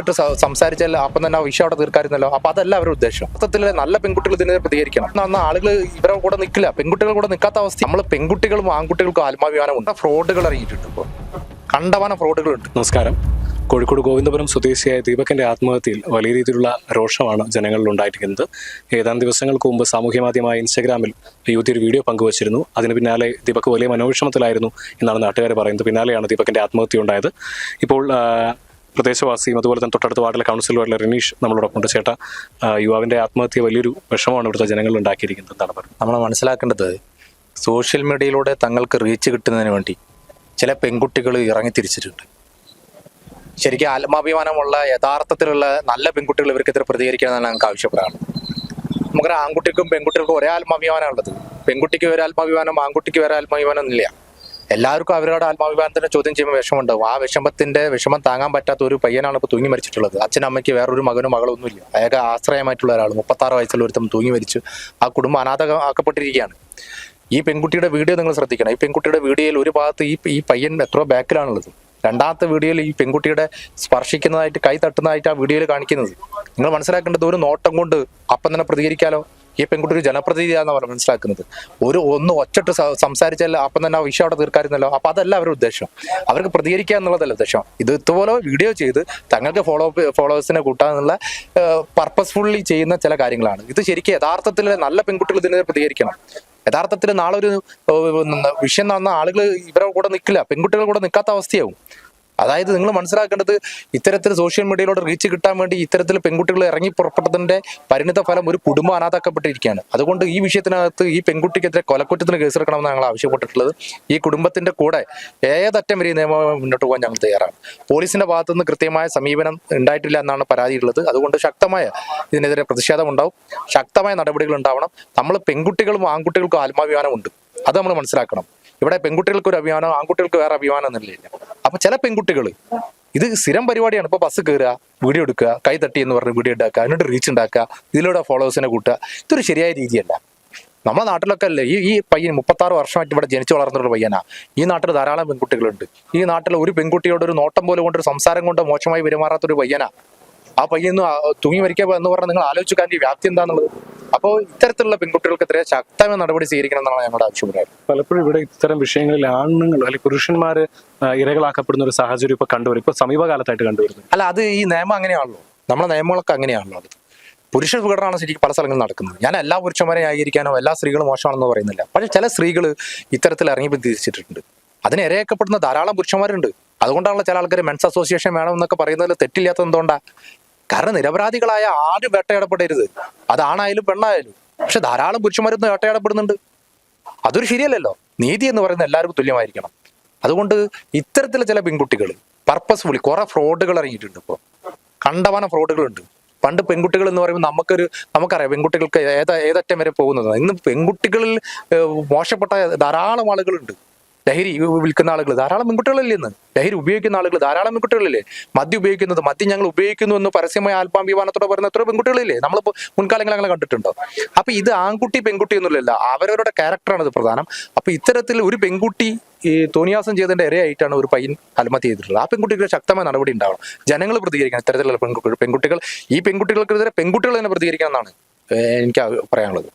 ഒച്ചിട്ട് സംസാരിച്ചാൽ അപ്പം തന്നെ ആ വിഷയം അവിടെ തീർക്കാമായിരുന്നല്ലോ അപ്പൊ അതല്ല അവരുടെ ഉദ്ദേശം. മൊത്തത്തിൽ നല്ല പെൺകുട്ടികൾ ഇതിനെ പ്രതികരിക്കണം. എന്നാൽ ആളുകൾ ഇവരെ കൂടെ നിൽക്കില്ല പെൺകുട്ടികൾ കൂടെ നിൽക്കാത്ത അവസ്ഥ. നമ്മൾ പെൺകുട്ടികളും ആൺകുട്ടികൾക്കും ആത്മാഭിമാനം ഉണ്ട്. ഫ്രോഡുകൾ ഇറങ്ങിയിട്ടുണ്ട് ഇപ്പോൾ കണ്ടവാന ഫ്രോഡുകളുണ്ട്. നമസ്കാരം. കോഴിക്കോട് ഗോവിന്ദപുരം സ്വദേശിയായ ദീപകന്റെ ആത്മഹത്യയിൽ വലിയ രീതിയിലുള്ള രോഷമാണ് ജനങ്ങളിൽ ഉണ്ടായിരിക്കുന്നത്. ഏതാനും ദിവസങ്ങൾക്ക് മുമ്പ് സാമൂഹ്യ മാധ്യമമായ ഇൻസ്റ്റാഗ്രാമിൽ യുവതി ഒരു വീഡിയോ പങ്കുവച്ചിരുന്നു. അതിന് പിന്നാലെ ദീപക് വലിയ മനോവിഷമത്തിലായിരുന്നു എന്നാണ് നാട്ടുകാർ പറയുന്നത്. പിന്നാലെയാണ് ദീപകന്റെ ആത്മഹത്യ ഉണ്ടായത്. ഇപ്പോൾ പ്രദേശവാസിയും അതുപോലെ തന്നെ തൊട്ടടുത്ത വാർഡിലെ കൗൺസിൽ കൗൺസിലറുമായിട്ടുള്ള റിനീഷ് നമ്മളോടൊപ്പം ചേട്ടാ യുവാവിന്റെ ആത്മഹത്യ വലിയൊരു വിഷമമാണ് ഇവിടുത്തെ ജനങ്ങൾ ഉണ്ടാക്കിയിരിക്കുന്നത്. എന്താണ് പറയുന്നത്? നമ്മൾ മനസ്സിലാക്കേണ്ടത് സോഷ്യൽ മീഡിയയിലൂടെ തങ്ങൾക്ക് റീച്ച് കിട്ടുന്നതിന് വേണ്ടി ചില പെൺകുട്ടികൾ ഇറങ്ങി തിരിച്ചിട്ടുണ്ട്. ശരിക്കും ആത്മാഭിമാനമുള്ള യഥാർത്ഥത്തിലുള്ള നല്ല പെൺകുട്ടികൾ ഇവർക്കെതിരെ പ്രതികരിക്കണമെന്നാണ് ഞങ്ങൾക്ക് ആവശ്യപ്പെടാണ് നമുക്കറിയാം ആൺകുട്ടിക്കും പെൺകുട്ടികൾക്കും ഒരേ ആത്മാഭിമാനമാണുള്ളത് പെൺകുട്ടിക്ക് ഒരു ആത്മാഭിമാനം ആൺകുട്ടിക്ക് വേറെ ആത്മാഭിമാനം ഇല്ല എല്ലാവർക്കും അവരുടെ ആത്മാഭിമാനത്തിന്റെ ചോദ്യം ചെയ്യുമ്പോൾ വിഷമമുണ്ടാവും. ആ വിഷമത്തിന്റെ വിഷമം താങ്ങാൻ പറ്റാത്ത ഒരു പയ്യനാണ് ഇപ്പോൾ തൂങ്ങി മരിച്ചിട്ടുള്ളത്. അച്ഛനും അമ്മയ്ക്ക് വേറൊരു മകനോ മകളോ ഒന്നുമില്ല അയാൾക്ക് ആശ്രയമായിട്ടുള്ള ഒരാൾ മുപ്പത്താറ് വയസ്സുള്ള ഒരുത്തം തൂങ്ങി മരിച്ചു. ആ കുടുംബം അനാഥമാക്കപ്പെട്ടിരിക്കുകയാണ് ഈ പെൺകുട്ടിയുടെ വീഡിയോ നിങ്ങൾ ശ്രദ്ധിക്കണം. ഈ പെൺകുട്ടിയുടെ വീഡിയോയിൽ ഒരു ഭാഗത്ത് ഈ ഈ പയ്യൻ എത്ര ബാക്കിലാണുള്ളത്. രണ്ടാമത്തെ വീഡിയോയിൽ ഈ പെൺകുട്ടിയുടെ സ്പർശിക്കുന്നതായിട്ട് കൈ തട്ടുന്നതായിട്ട് ആ വീഡിയോയിൽ കാണിക്കുന്നത്. നിങ്ങൾ മനസ്സിലാക്കേണ്ടത് ഒരു നോട്ടം കൊണ്ട് അപ്പം തന്നെ പ്രതികരിക്കാലോ? ഈ പെൺകുട്ടി ഒരു ജനപ്രതിനിധിയാണെന്ന് അവർ മനസ്സിലാക്കുന്നത്. ഒരു ഒന്ന് ഒറ്റട്ട് സംസാരിച്ചാൽ അപ്പം തന്നെ ആ വിഷയം അവിടെ തീർക്കാമായിരുന്നല്ലോ. അപ്പൊ അതല്ല അവരുടെ ഉദ്ദേശം. അവർക്ക് പ്രതികരിക്കുക എന്നുള്ളതല്ല ഉദ്ദേശം. ഇത് ഇതുപോലെ വീഡിയോ ചെയ്ത് തങ്ങൾക്ക് ഫോളോ ഫോളോവേഴ്സിനെ കൂട്ടാന്നുള്ള പർപ്പസ്ഫുള്ളി ചെയ്യുന്ന ചില കാര്യങ്ങളാണ്. ഇത് ശരിക്കും യഥാർത്ഥത്തിൽ നല്ല പെൺകുട്ടികൾ ഇതിനെ പ്രതികരിക്കണം. യഥാർത്ഥത്തിൽ നാളെ ഒരു വിഷയം നടന്ന ആളുകൾ ഇവരുടെ കൂടെ നിൽക്കില്ല. പെൺകുട്ടികൾ കൂടെ നിൽക്കാത്ത അവസ്ഥയാവും. അതായത് നിങ്ങൾ മനസ്സിലാക്കേണ്ടത് ഇത്തരത്തിൽ സോഷ്യൽ മീഡിയയിലൂടെ റീച്ച് കിട്ടാൻ വേണ്ടി ഇത്തരത്തിൽ പെൺകുട്ടികൾ ഇറങ്ങി പുറപ്പെട്ടതിന്റെ പരിണിത ഫലം ഒരു കുടുംബം അനാഥാക്കപ്പെട്ടിരിക്കുകയാണ്. അതുകൊണ്ട് ഈ വിഷയത്തിനകത്ത് ഈ പെൺകുട്ടിക്കെതിരെ കൊലക്കുറ്റത്തിന് കേസെടുക്കണമെന്ന് ഞങ്ങൾ ആവശ്യപ്പെട്ടിട്ടുള്ളത്. ഈ കുടുംബത്തിന്റെ കൂടെ ഏതറ്റം വരെ നിയമം മുന്നോട്ട് പോകാൻ ഞങ്ങൾ തയ്യാറാണ്. പോലീസിന്റെ ഭാഗത്തു നിന്ന് കൃത്യമായ സമീപനം ഉണ്ടായിട്ടില്ല എന്നാണ് പരാതിയുള്ളത് അതുകൊണ്ട് ശക്തമായ ഇതിനെതിരെ പ്രതിഷേധം ഉണ്ടാവും. ശക്തമായ നടപടികൾ ഉണ്ടാവണം. നമ്മൾ പെൺകുട്ടികളും ആൺകുട്ടികൾക്കും ആത്മാഭിമാനമുണ്ട്. അത് നമ്മൾ മനസ്സിലാക്കണം. ഇവിടെ പെൺകുട്ടികൾക്ക് ഒരു അഭിമാനം ആൺകുട്ടികൾക്ക് വേറെ അഭിമാനം എന്നില്ല അപ്പൊ ചില പെൺകുട്ടികൾ ഇത് സ്ഥിരം പരിപാടിയാണ്. ഇപ്പൊ ബസ് കയറുക വീഡിയോ എടുക്കുക കൈ തട്ടി എന്ന് പറഞ്ഞ് വീഡിയോ ഉണ്ടാക്കുക എന്നിട്ട് റീച്ച് ഉണ്ടാക്കുക ഇതിലൂടെ ഫോളോവേഴ്സിനെ കൂട്ടുക. ഇതൊരു ശരിയായ രീതിയല്ല. നമ്മുടെ നാട്ടിലൊക്കെ അല്ലേ ഈ ഈ പയ്യൻ മുപ്പത്താറ് വർഷമായിട്ട് ഇവിടെ ജനിച്ചു വളർന്നിട്ടുള്ള പയ്യനാ. ഈ നാട്ടിൽ ധാരാളം പെൺകുട്ടികളുണ്ട്. ഈ നാട്ടിൽ ഒരു പെൺകുട്ടിയോട് ഒരു നോട്ടം പോലെ കൊണ്ട് ഒരു സംസാരം കൊണ്ട് മോശമായി പെരുമാറാത്ത ഒരു പയ്യനാ. ആ പയ്യന്ന് തൂങ്ങി മരിക്കുക എന്ന് പറഞ്ഞാൽ നിങ്ങൾ ആലോചിച്ചു ഈ വ്യാപ്തി എന്താന്നുള്ളത്. അപ്പോൾ ഇത്തരത്തിലുള്ള പെൺകുട്ടികൾക്കെതിരെ ശക്തമായ നടപടി സ്വീകരിക്കണം എന്നാണ് ഞങ്ങളുടെ ആവശ്യപ്പെടുന്നത് പലപ്പോഴും ഇവിടെ ഇത്തരം വിഷയങ്ങളിൽ ആണുങ്ങൾ അല്ലെങ്കിൽ പുരുഷന്മാര് ഇരകളാക്കപ്പെടുന്ന ഒരു സാഹചര്യം ഇപ്പൊ കണ്ടുവരും. ഇപ്പൊ സമീപകാലത്തായിട്ട് കണ്ടുവരുന്നു അല്ല അത് ഈ നിയമം അങ്ങനെയാണല്ലോ. നമ്മുടെ നിയമങ്ങളൊക്കെ അങ്ങനെയാണല്ലോ അത്. പുരുഷ വിഘടനമാണ് ശരിക്കും പല സ്ഥലങ്ങളിൽ നടക്കുന്നത്. ഞാൻ എല്ലാ പുരുഷന്മാരെ ആയിരിക്കാനോ എല്ലാ സ്ത്രീകളും മോശമാണെന്ന് പറയുന്നില്ല. പക്ഷേ ചില സ്ത്രീകൾ ഇത്തരത്തിൽ ഇറങ്ങി തിരിച്ചിട്ടുണ്ട് അതിന് ഇരയാക്കപ്പെടുന്ന ധാരാളം പുരുഷന്മാരുണ്ട്. അതുകൊണ്ടാണല്ലോ ചില ആൾക്കാർ മെൻസ് അസോസിയേഷൻ വേണമെന്നൊക്കെ പറയുന്നതിൽ തെറ്റില്ലാത്തത് എന്തുകൊണ്ടാ? കാരണം നിരപരാധികളായ ആരും വേട്ടയാടപ്പെടരുത്. അത് ആണായാലും പെണ്ണായാലും. പക്ഷെ ധാരാളം പുരുഷന്മാരൊന്നും വേട്ടയാടപ്പെടുന്നുണ്ട്. അതൊരു ശരിയല്ലല്ലോ. നീതി എന്ന് പറയുന്നത് എല്ലാവർക്കും തുല്യമായിരിക്കണം. അതുകൊണ്ട് ഇത്തരത്തിലെ ചില പെൺകുട്ടികൾ പർപ്പസ്ഫുള്ളി കുറെ ഫ്രോഡുകൾ ഇറങ്ങിയിട്ടുണ്ട് ഇപ്പോൾ കണ്ടവാന ഫ്രോഡുകളുണ്ട് പണ്ട് പെൺകുട്ടികൾ എന്ന് പറയുമ്പോൾ നമുക്കൊരു നമുക്കറിയാം പെൺകുട്ടികൾക്ക് ഏതാ ഏതറ്റം വരെ പോകുന്നത്. ഇന്ന് പെൺകുട്ടികളിൽ മോശപ്പെട്ട ധാരാളം ആളുകളുണ്ട്. ലഹരി വിൽക്കുന്ന ആളുകൾ ധാരാളം പെൺകുട്ടികളല്ലേ ഇന്ന്. ലഹരി ഉപയോഗിക്കുന്ന ആളുകൾ ധാരാളം പെൺകുട്ടികളില്ലേ. മദ്യം ഉപയോഗിക്കുന്നത് മദ്യം ഞങ്ങൾ ഉപയോഗിക്കുന്നു എന്ന് പരസ്യമായ ആത്മാഭിമാനത്തോടെ പറയുന്ന എത്ര പെൺകുട്ടികളില്ലേ. നമ്മൾ മുൻകാലങ്ങൾ അങ്ങനെ കണ്ടിട്ടുണ്ടോ? അപ്പൊ ഇത് ആൺകുട്ടി പെൺകുട്ടി എന്നുള്ളതല്ല അവരവരുടെ ക്യാരക്ടറാണ് ഇത് പ്രധാനം. അപ്പൊ ഇത്തരത്തിൽ ഒരു പെൺകുട്ടി ഈ തോന്നിയാസം ചെയ്തതിന്റെ ഇരയായിട്ടാണ് ഒരു പയ്യൻ ആത്മഹത്യ ചെയ്തിട്ടുള്ളത്. ആ പെൺകുട്ടികൾ ശക്തമായ നടപടി ഉണ്ടാവണം. ജനങ്ങൾ പ്രതികരിക്കണം. ഇത്തരത്തിലുള്ള പെൺകുട്ടികൾ പെൺകുട്ടികൾ ഈ പെൺകുട്ടികൾക്കെതിരെ പെൺകുട്ടികൾ തന്നെ പ്രതികരിക്കണം എന്നാണ് എനിക്ക് പറയാനുള്ളത്.